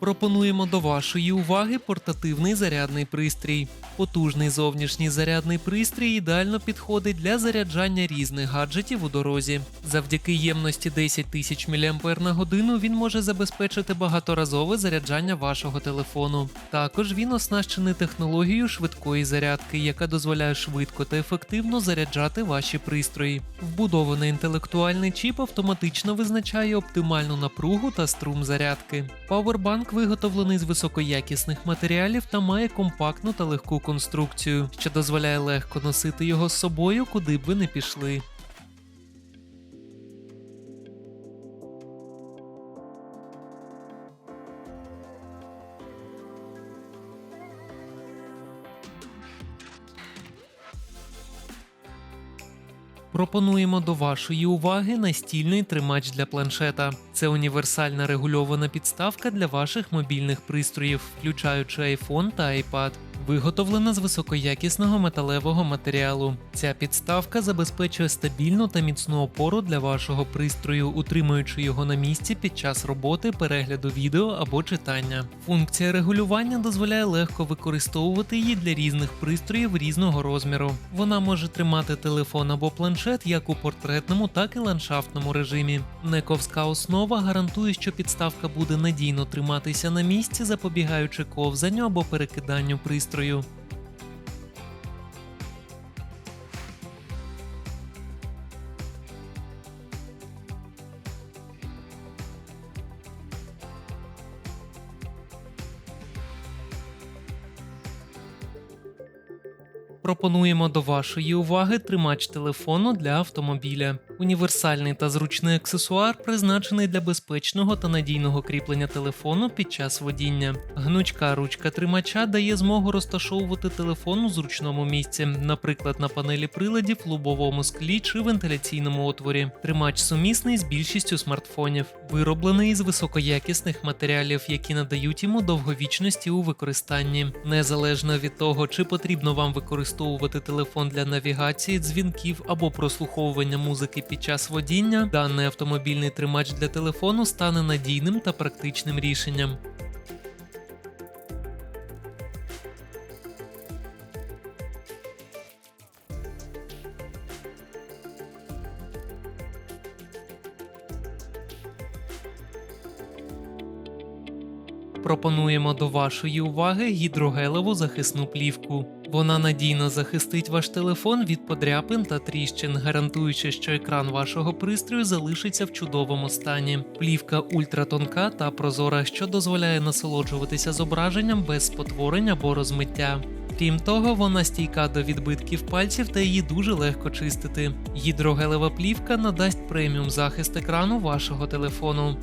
Пропонуємо до вашої уваги портативний зарядний пристрій. Потужний зовнішній зарядний пристрій ідеально підходить для заряджання різних гаджетів у дорозі. Завдяки ємності 10 тисяч мАч він може забезпечити багаторазове заряджання вашого телефону. Також він оснащений технологією швидкої зарядки, яка дозволяє швидко та ефективно заряджати ваші пристрої. Вбудований інтелектуальний чіп автоматично визначає оптимальну напругу та струм зарядки. Павербанк виготовлений з високоякісних матеріалів та має компактну та легку конструкцію, що дозволяє легко носити його з собою, куди б ви не пішли. Пропонуємо до вашої уваги настільний тримач для планшета. Це універсальна регульована підставка для ваших мобільних пристроїв, включаючи iPhone та iPad. Виготовлена з високоякісного металевого матеріалу. Ця підставка забезпечує стабільну та міцну опору для вашого пристрою, утримуючи його на місці під час роботи, перегляду відео або читання. Функція регулювання дозволяє легко використовувати її для різних пристроїв різного розміру. Вона може тримати телефон або планшет як у портретному, так і ландшафтному режимі. Нековська основа гарантує, що підставка буде надійно триматися на місці, запобігаючи ковзанню або перекиданню пристрою. Пропонуємо до вашої уваги тримач телефону для автомобіля. Універсальний та зручний аксесуар призначений для безпечного та надійного кріплення телефону під час водіння. Гнучка ручка тримача дає змогу розташовувати телефон у зручному місці, наприклад, на панелі приладів, лобовому склі чи вентиляційному отворі. Тримач сумісний з більшістю смартфонів, вироблений із високоякісних матеріалів, які надають йому довговічності у використанні. Незалежно від того, чи потрібно вам використовувати телефон для навігації, дзвінків або прослуховування музики під час водіння, даний автомобільний тримач для телефону стане надійним та практичним рішенням. Пропонуємо до вашої уваги гідрогелеву захисну плівку. Вона надійно захистить ваш телефон від подряпин та тріщин, гарантуючи, що екран вашого пристрою залишиться в чудовому стані. Плівка ультратонка та прозора, що дозволяє насолоджуватися зображенням без спотворень або розмиття. Крім того, вона стійка до відбитків пальців та її дуже легко чистити. Гідрогелева плівка надасть преміум захист екрану вашого телефону.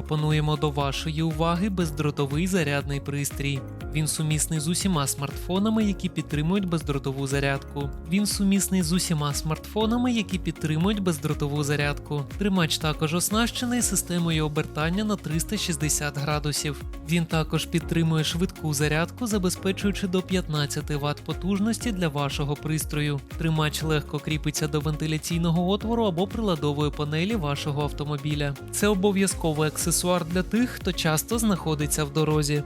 Пропонуємо до вашої уваги бездротовий зарядний пристрій. Він сумісний з усіма смартфонами, які підтримують бездротову зарядку. Він сумісний з усіма смартфонами, які підтримують бездротову зарядку. Тримач також оснащений системою обертання на 360 градусів. Він також підтримує швидку зарядку, забезпечуючи до 15 Вт потужності для вашого пристрою. Тримач легко кріпиться до вентиляційного отвору або приладової панелі вашого автомобіля. Це обов'язковий аксесуар для тих, хто часто знаходиться в дорозі.